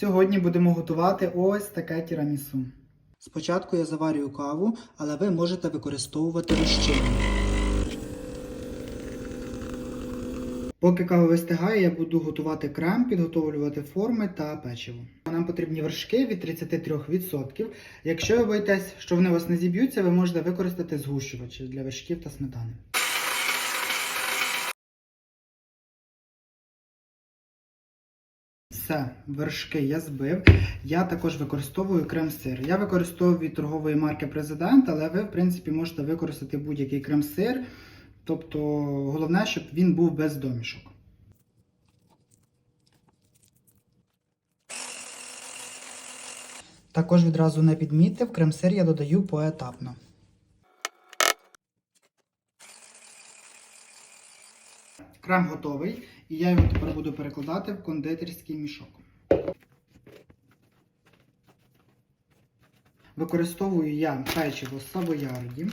Сьогодні будемо готувати ось таке тірамісу. Спочатку я заварюю каву, але ви можете використовувати розчинник. Поки кава вистигає, я буду готувати крем, підготовлювати форми та печиво. Нам потрібні вершки від 33%. Якщо ви боїтесь, що вони вас не зіб'ються, ви можете використати згущувачі для вершків та сметани. Все, вершки я збив. Я також використовую крем-сир. Я використовую від торгової марки Президент, але ви, в принципі, можете використати будь-який крем-сир. Тобто, головне, щоб він був без домішок. Також відразу не підмітив, крем-сир я додаю поетапно. Крем готовий, і я його тепер буду перекладати в кондитерський мішок. Використовую я печиво савоярді.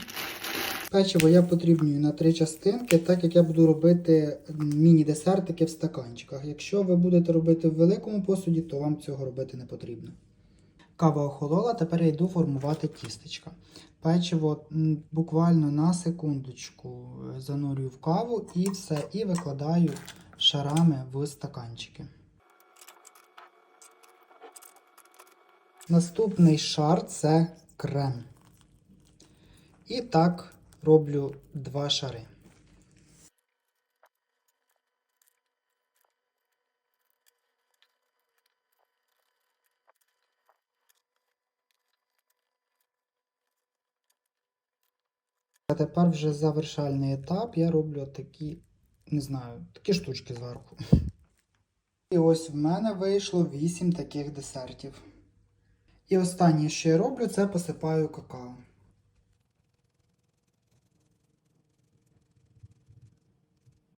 Печиво я подрібнюю на три частинки, так як я буду робити міні-десертики в стаканчиках. Якщо ви будете робити в великому посуді, то вам цього робити не потрібно. Кава охолола, тепер я йду формувати тістечка. Печиво буквально на секундочку е, занурюю в каву і все, і викладаю шарами в стаканчики. Наступний шар це крем. І так роблю два шари. А тепер вже завершальний етап. Я роблю такі, не знаю, такі штучки зверху. І ось в мене вийшло 8 таких десертів. І останнє, що я роблю, це посипаю какао.